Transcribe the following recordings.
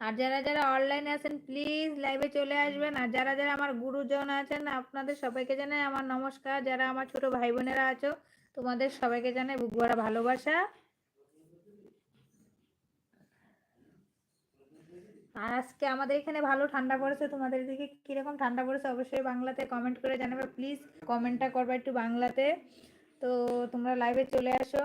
আর যারা যারা অনলাইনে আছেন প্লিজ লাইভে চলে আসবেন। আর যারা যারা আমার গুরুজন আছেন, আপনাদের সবাইকে জানাই আমার নমস্কার। যারা আমার ছোট ভাই বোনেরা আছো, তোমাদের সবাইকে জানাই বুক ভরা ভালোবাসা। আর আজকে আমাদের এখানে ভালো ঠান্ডা পড়েছে, তোমাদের দিকে কীরকম ঠান্ডা পড়েছে অবশ্যই বাংলাতে কমেন্ট করে জানাবে। প্লিজ কমেন্টটা করবে একটু বাংলাতে। তো তোমরা লাইভে চলে আসো।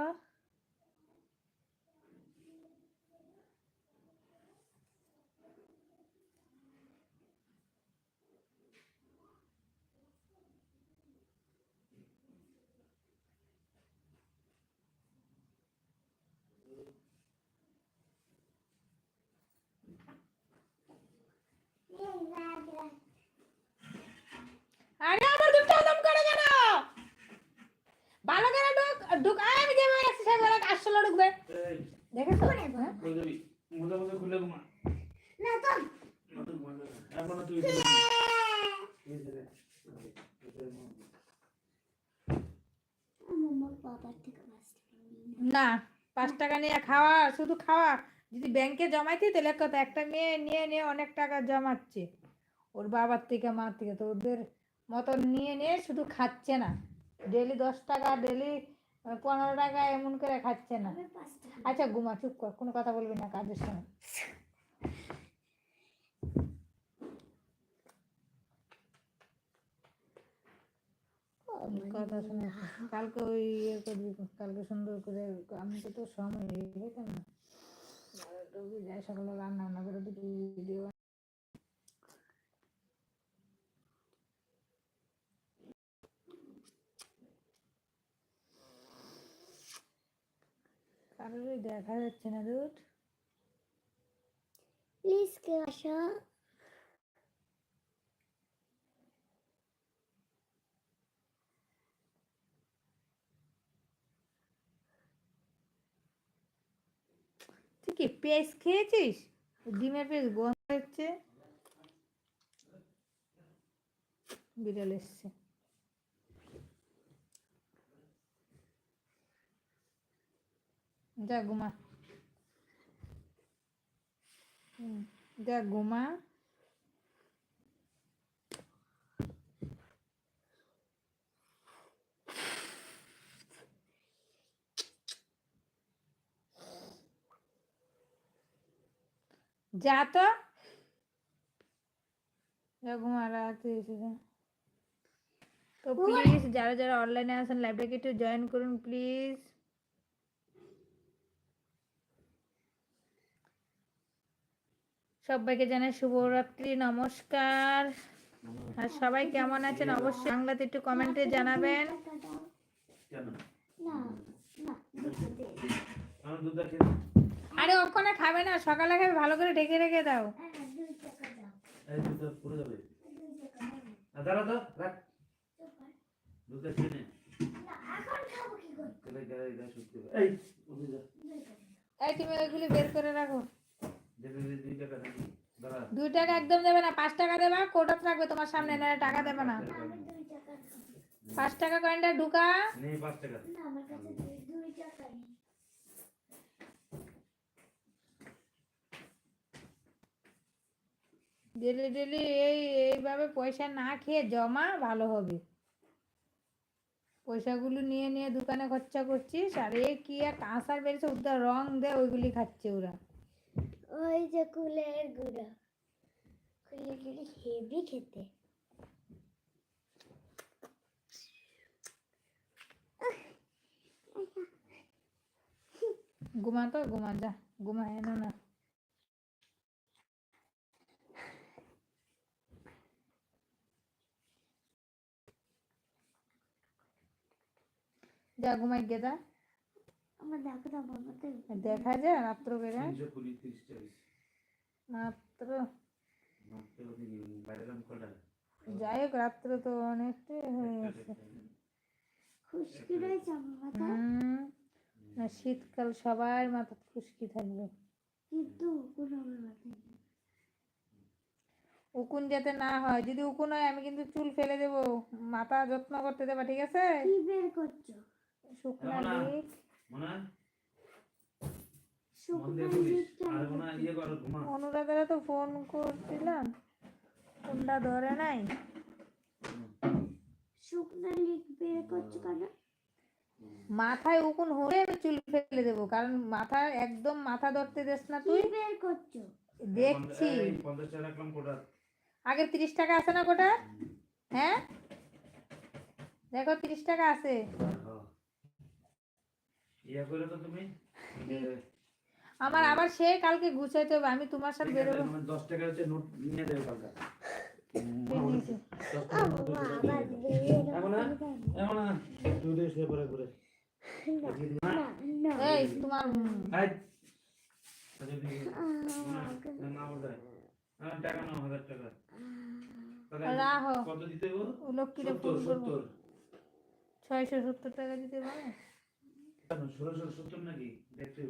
আরে আমার দুটো দম করে কেন? ভালো করে ঢুক ঢুক। আমি যাব এক্সারসাইজ করে আসলে ঢুকবে। হ্যাঁ? কই যাবি? মোটা মোটা খুলে ঘুমা। না তো না না। এখনও তুই না। পাঁচ টাকা নিয়ে খাওয়া শুধু খাওয়া। যদি ব্যাংকে জমাইতি তাহলে কথা একটা মেয়ে নিয়ে নিয়ে অনেক টাকা জমাচ্ছে। ওর বাবার থেকে মার থেকে তো ওদের মতন নিয়ে নিয়ে শুধু খাচ্ছে না। ডেলি দশ টাকা ডেলি পনেরো টাকা এমন করে খাচ্ছে না। আচ্ছা ঘুমা চুপ কর কোনো কথা বলবি না কাজের সময়। কথা শুনে কালকে ওই ইয়ে করবি কালকে সুন্দর করে আমি তো তোর সময় না? রবি যাই সকালে রান্না বান্না করে দুটো ভিডিও কারোরই দেখা যাচ্ছে না দুধ প্লিজ কেউ আসো। তুই কি পেঁয়াজ খেয়েছিস? ডিমের পেঁয়াজ গন্ধ হচ্ছে। বিড়াল এসছে। যা ঘুমা যা তো যা ঘুমা রাতে তো প্লিজ যারা যারা অনলাইনে আছেন লাইভটাকে একটু জয়েন করুন প্লিজ সবাইকে জানাই শুভরাত্রি নমস্কার আর সবাই কেমন আছেন অবশ্যই বাংলাতে একটু কমেন্টে জানাবেন। আরে ওখানে খাবে না সকালে খাবে ভালো করে ঢেকে রেখে দাও হ্যাঁ এই তুমি ওইগুলি বের করে রাখো দুই টাকা একদম দেবে না পাঁচ টাকা দেবা কোটাত রাখবে তোমার সামনে না টাকা দেবে না। পাঁচ টাকা কয়েনটা ঢুকা। পাঁচ টাকা। ডেলি ডেলি এই এইভাবে পয়সা না খেয়ে জমা ভালো হবে। পয়সাগুলো নিয়ে নিয়ে দোকানে খরচা করছিস আর এ কি এক আসার বেরিয়েছে ওদের রং দে ওইগুলি খাচ্ছে ওরা। ওই যে কুলের গুঁড়ো। কুলের গুঁড়ো হেভি খেতে। ঘুমা তো ঘুমা যা ঘুমা এনো না। যা ঘুমাই গেদা দেখো যায় রাত্র বেড়ে। মাত্র মাত্র? যাই হোক রাত্র তো অনেকটাই হয়ে গেছে। না শীতকাল সবার মাথা খুশকি থাকবে। কিন্তু। উকুন যাতে না হয় যদি উকুন হয় আমি কিন্তু চুল ফেলে দেবো। মাথা যত্ন করতে দেবা ঠিক আছে? করছ? শুকনা দিক ইয়ে অনুরাধারা তো ফোন করছিলাম ফোনটা ধরে নাই। শুকনো লিখ বের করছ কেন? মাথায় উকুন হলে আমি চুল ফেলে দেবো কারণ মাথা একদম মাথা ধরতে দেস না তুই। বের করছ? দেখছি। আগে তিরিশ টাকা আছে না কোটা হ্যাঁ? দেখো তিরিশ টাকা আছে। ইয়া করে তো তুমি আমার আবার সে কালকে গুছাইতে হবে আমি তোমার সাথে বেরোবো মানে দশ টাকার হচ্ছে নোট নিয়ে দেবে কালকে আচ্ছা, হয়। হ্যাঁ, ছয়শো সত্তর টাকা দিতে পারে ষোলোশো সত্তর নাকি? দেখতে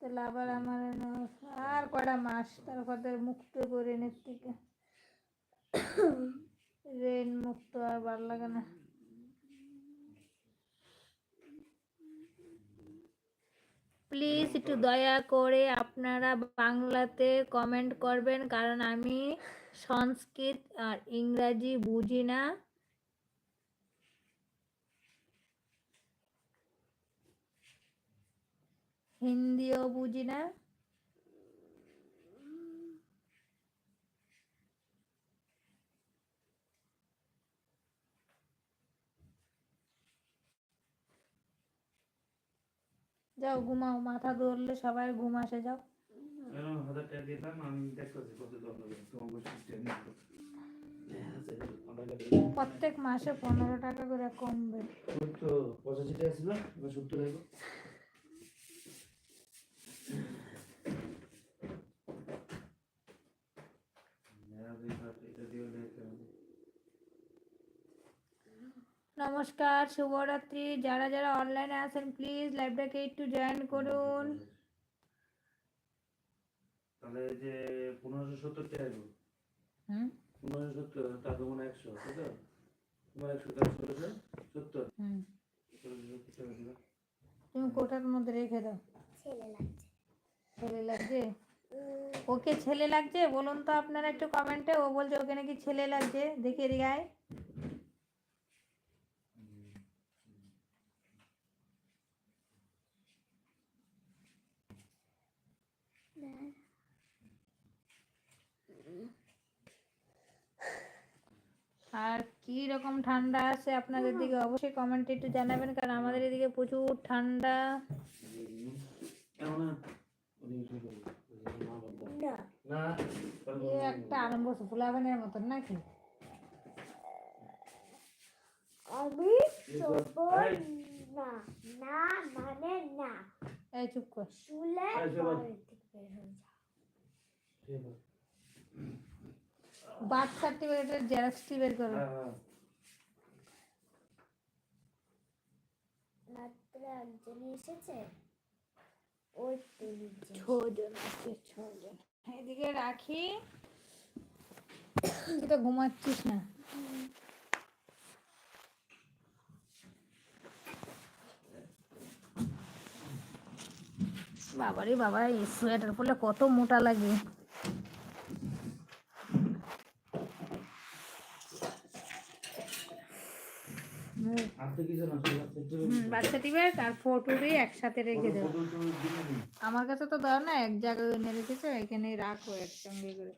তাহলে আবার আমার আর মাস? তারপর তো মুক্ত করে এনের থেকে। রেন মুক্ত আর ভালো লাগে না। প্লিজ একটু দয়া করে আপনারা বাংলাতে কমেন্ট করবেন কারণ আমি সংস্কৃত আর ইংরাজি বুঝি না। হিন্দিও বুঝি না যাও ঘুমাও মাথা ধরলে সবাই ঘুম আসে যাও টাকা। হ্যাঁ, আছে। প্রত্যেক মাসে পনেরো টাকা করে কমবে সত্তর, পঁচাশি টাকা ছিল সত্তর হইবো। হ্যাঁ, দুই হাত, এটা দিয়েও দেখতে হবে। নমস্কার শুভরাত্রি। যারা যারা অনলাইনে আছেন প্লিজ লাইভটাকে একটু জয়েন করুন। তাহলে এই যে পনেরোশো সত্তর। হুম? পনেরোশো সত্তর তার তো মনে হয় একশো তাই তো? তোমার একশো তার ষোলোশো সত্তর। তুমি কোটার মধ্যে রেখে দাও। ছেলে লাগছে। ওকে ছেলে লাগছে? বলুন তো আপনারা একটু কমেন্টে ও বলছে ওকে নাকি ছেলে লাগছে? দেখে এদিকে আয়। আর কি রকম ঠান্ডা আছে আপনাদের দিকে অবশ্যই কমেন্টে একটু জানাবেন কারণ আমাদের এদিকে প্রচুর ঠান্ডা। একটা আরম্ভ ফুলাবানের মতন নাকি? মানে না। চুপ কর। বার্থ সার্টিফিকেটের জেরক্সটি বের করো। হ্যাঁ, হ্যাঁ। একজন এসেছে। ওই ছজন আছে ছজন। এদিকে রাখি। তুই তো ঘুমাচ্ছিস না। বাবারে বাবা এই সোয়েটার পরলে কত মোটা লাগে। আর একসাথে রেখে দেবো। আমার কাছে তো দাও না এক জায়গায় এনে রেখেছো এখানে রাখো একসঙ্গে করে।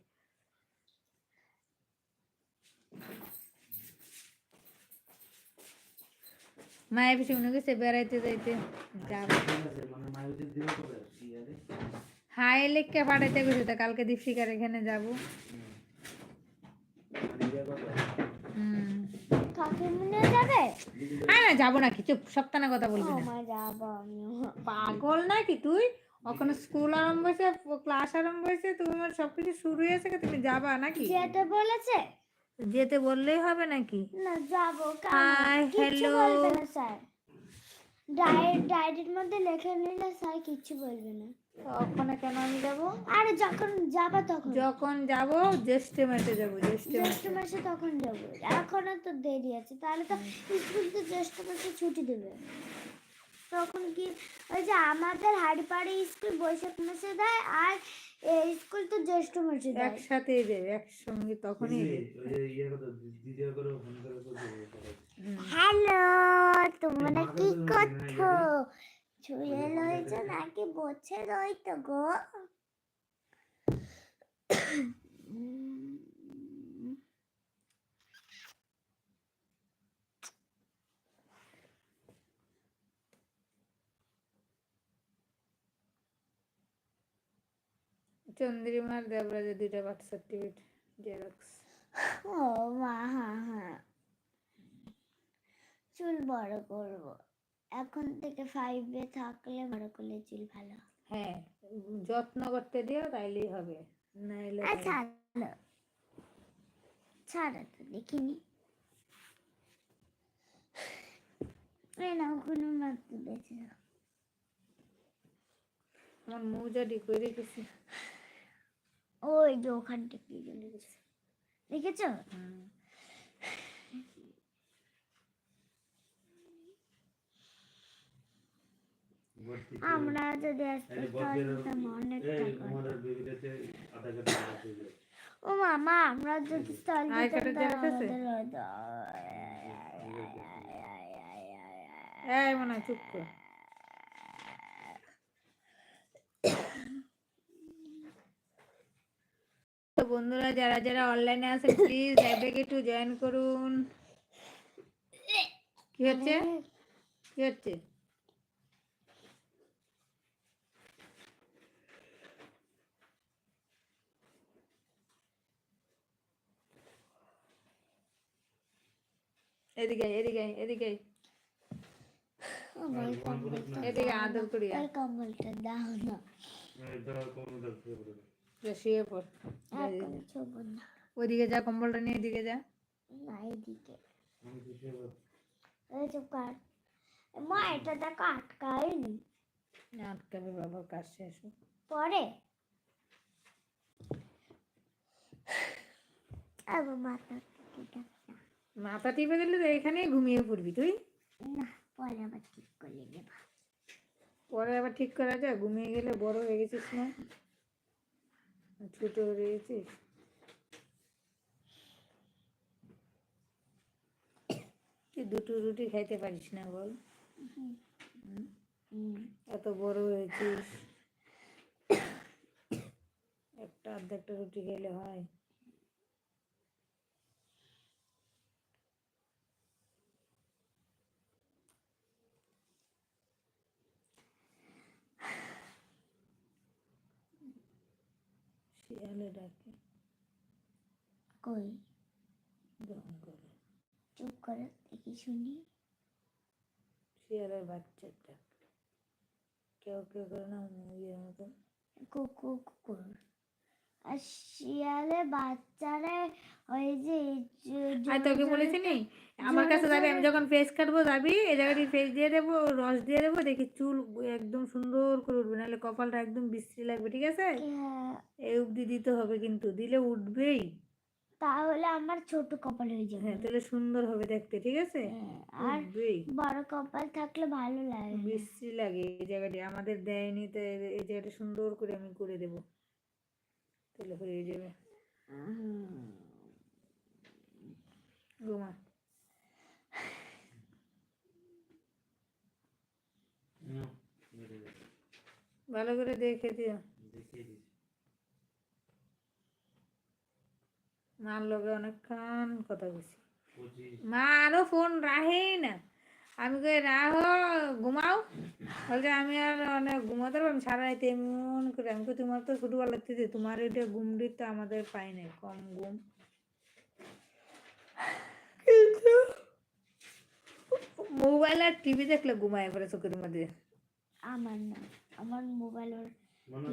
মায়ের পিছনে গেছে বেড়াইতে যাইতে মানে? হাই লেখকে পাঠাইতে গেছে তো কালকে দীপশিকার এখানে যাব। হুম। মানে ইয়ে কবে? হ্যাঁ। হুম কাকে মনে যাবে হ্যাঁ না যাব নাকি চুপ সপ্তাহে কথা বলবি না যাব পাগল নাকি তুই ওখানে স্কুল আরম্ভ হয়েছে ক্লাস আরম্ভ হয়েছে তোমার সবকিছু শুরু হয়েছে তুমি যাবা নাকি যেতে বলেছে যেতে বললেই হবে নাকি না যাব. বলবে না স্যার ডায়ের ডায়েরির মধ্যে লেখে নিলে স্যার কিচ্ছু বলবে না ওখানে কেন আমি যাব? আরে যখন যাবা তখন। যখন যাব জ্যৈষ্ঠ মাসে যাব জ্যৈষ্ঠ জ্যৈষ্ঠ মাসে তখন যাব। এখনও তো দেরি আছে তাহলে তো স্কুল তো জ্যৈষ্ঠ মাসে ছুটি দেবে। তখন কি ওই যে আমাদের হাড়িপাড়ি স্কুল বৈশাখ মাসে দেয় আর এই স্কুল তো জ্যৈষ্ঠ মাসে দেয়। একসাথেই দেবে একসঙ্গে তখনই বুঝলি? দেবে ওই যে ইয়ে করে দ্বিতীয় করে ফোন করে করে হুম। হ্যালো তোমরা মা কি বলছে না, করছ ছুঁয়ে রয়েছে নাকি বসে রইতো গো? চন্দ্রিমার দেবরাজের দুইটা বার্থ সার্টিফিকেট জেরক্স ও মা হ্যাঁ হ্যাঁ চুল বড় করব। এখন থেকে ফাইভে থাকলে বড় করলে চুল ভালো। হ্যাঁ যত্ন করতে দিও তাইলেই হবে নাইলে আচ্ছা। ছাড়ো তো দেখিনি। কোনো মাত্র বেঁচে যাও। আমার মৌজাটি করে রেখেছি। ওই যে গেছে। দেখেছ? হুম। ভর্তি করে। আমরা যদি আসতে এই তাহলে বকের- তো অনেক এই টাকা কুমারের বেবিটাতে আধা ঘণ্টা লাগবে যে। ও মামা আমরা যদি এই মনে চুপ কর। তো বন্ধুরা যারা যারা অনলাইনে আছেন প্লিজ লাইভটাকে একটু জয়েন করুন। কি হচ্ছে? কি হচ্ছে? এদিকে এদিকে এদিকে না। এদিকে আদর করি কম্বলটা দাও না। না। শুয়ে পড়। না। ওইদিকে যা কম্বলটা নিয়ে এদিকে যা। না এই চুপ কর মা এটা দেখো আটকায়নি। আটকাবে বাবার কাজ শেষ পরে। আবার মাথা মাথা টিপে দিলে তো এখানেই ঘুমিয়ে পড়বি তুই? না পরে আবার ঠিক করে পরে আবার ঠিক করা যায়? ঘুমিয়ে গেলে বড় হয়ে গেছিস না? ছোট হয়ে গেছিস? তুই দুটো রুটি খাইতে পারিস না বল। এত বড় হয়েছিস। একটা অর্ধেকটা রুটি খেলে হয়। শিয়ালে ডাকে। কই? জঙ্গলে চুপ করে দেখি শুনি। শিয়ালের বাচ্চার ডাক। কেউ কেউ করে না মুরগির মতন। কুকু কুকুর শিয়ালে বাচ্চারা ওই যে আর তোকে বলেছি নি? আমার কাছে যাবি আমি যখন ফেস কাটবো যাবি এই জায়গাটি ফেস দিয়ে দেবো রস দিয়ে দেবো দেখি চুল একদম সুন্দর করে উঠবে নাহলে কপালটা একদম বিশ্রী লাগবে ঠিক আছে? হ্যাঁ, এই অবধি দিতে হবে কিন্তু দিলে উঠবেই। তাহলে আমার ছোট কপাল হয়ে যাবে। হ্যাঁ তাহলে সুন্দর হবে দেখতে ঠিক আছে? হ্যাঁ, আর বড় কপাল থাকলে ভালো লাগে। বিশ্রী লাগে এই জায়গাটি আমাদের দেয়নি তো এই জায়গাটা সুন্দর করে আমি করে দেবো। তাহলে হয়ে যাবে। ঘুমা। ভালো করে দেখে দিও। মার লগে অনেকক্ষণ কথা বলছি। মা আরও ফোন রাহেই না। আমি কই রাহো ঘুমাও। বলছে আমি আর অনেক ঘুমাতে পারব না, সারা রাত এমন করে। আমি তোমার তো ছোটবেলা থেকে তোমার এটা ঘুম দিতে আমাদের পাই নাই কম ঘুম। কিন্তু মোবাইল আর টিভি দেখলে ঘুমায় পড়ে চোখের মধ্যে। আমার না আমার মোবাইলের মনে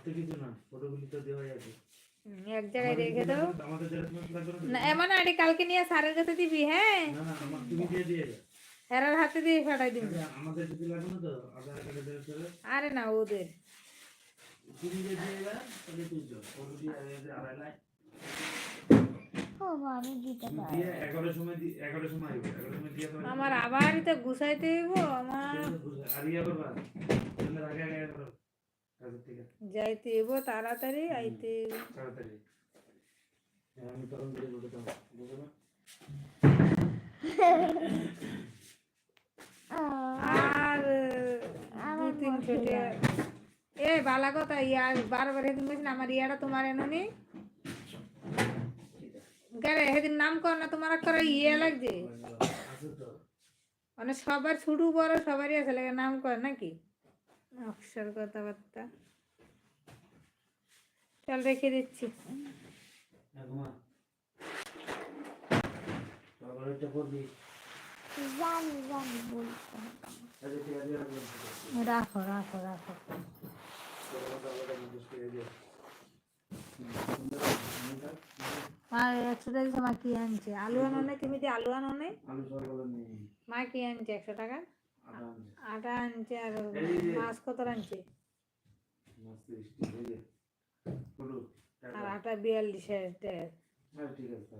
হচ্ছে এবার না এবার আর তো কিছু না ফটোগুলি তো দেওয়া যাবে হুম, এক জায়গায় রেখে দাও না এমন আরে কালকে নিয়ে স্যারের কাছে দিবি হ্যাঁ? না না আমার তুমি দিয়ে দিয়ে যাও। স্যারের হাতে দিয়ে ফাটাই দিবি। আচ্ছা, আমাদের কিছু লাগবে না তো আধার কার্ডে জেরক্স করে। আরে না ওদের। তুমি যে দিয়ে তাহলে তুই চল ফটো দিয়ে আড়াই দিয়ে দিয়ে তোমার আমার আবার তো গুছাইতে হইব আমার। যাইতে হইব তাড়াতাড়ি আইতে। তাড়াতাড়ি। হ্যাঁ, আমি তখন করে বলে দাও বুঝো না? আর এ বালা কথা ইয়া বারবার সেদিন বলছিল আমার ইয়াটা তোমার এননি। গারে সেদিন নাম কর না তোমার করে ইয়ে লাগছে। মানে সবার ছোট বড় সবারই আছে লাগে নাম কর নাকি? অক্ষর কথাবার্তা। চল রেখে দিচ্ছি। আচ্ছা রাখো রাখো রাখো। আর একশো টাকা মা কি আনছে? আলু আনো নাই? তুমি আলু আনো নেই? মা কি আনছে? একশো টাকা? আটা আনছে আর মাছ কত আনছে? আর আটা বিয়াল্লিশ হ্যাঁ ঠিক আছে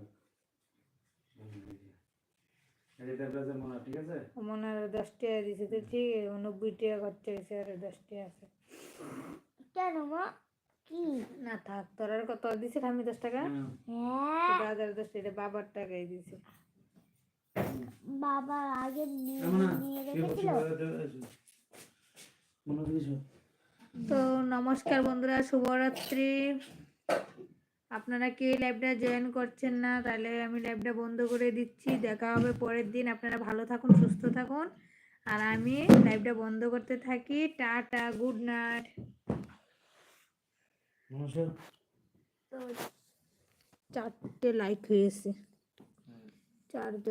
দশ টাকা দিছে তো ঠিক নব্বই টাকা খরচা আর দশ টাকা আছে। কেন মা? কি? না থাক তোর আর কত দিছে? আমি দশ টাকা? হুম, হ্যাঁ দাদার দশ টাকা বাবার টাকাই দিছে। বাবা আগে নিয়ে নিয়ে তো নমস্কার বন্ধুরা শুভরাত্রি। আপনারা কে লাইভটা জয়েন করছেন না? তাহলে আমি লাইভটা বন্ধ করে দিচ্ছি। দেখা হবে পরের দিন। আপনারা ভালো থাকুন সুস্থ থাকুন। আর আমি লাইভটা বন্ধ করতে থাকি। টাটা গুড নাইট তো চারটে লাইক হয়েছে। চারজন।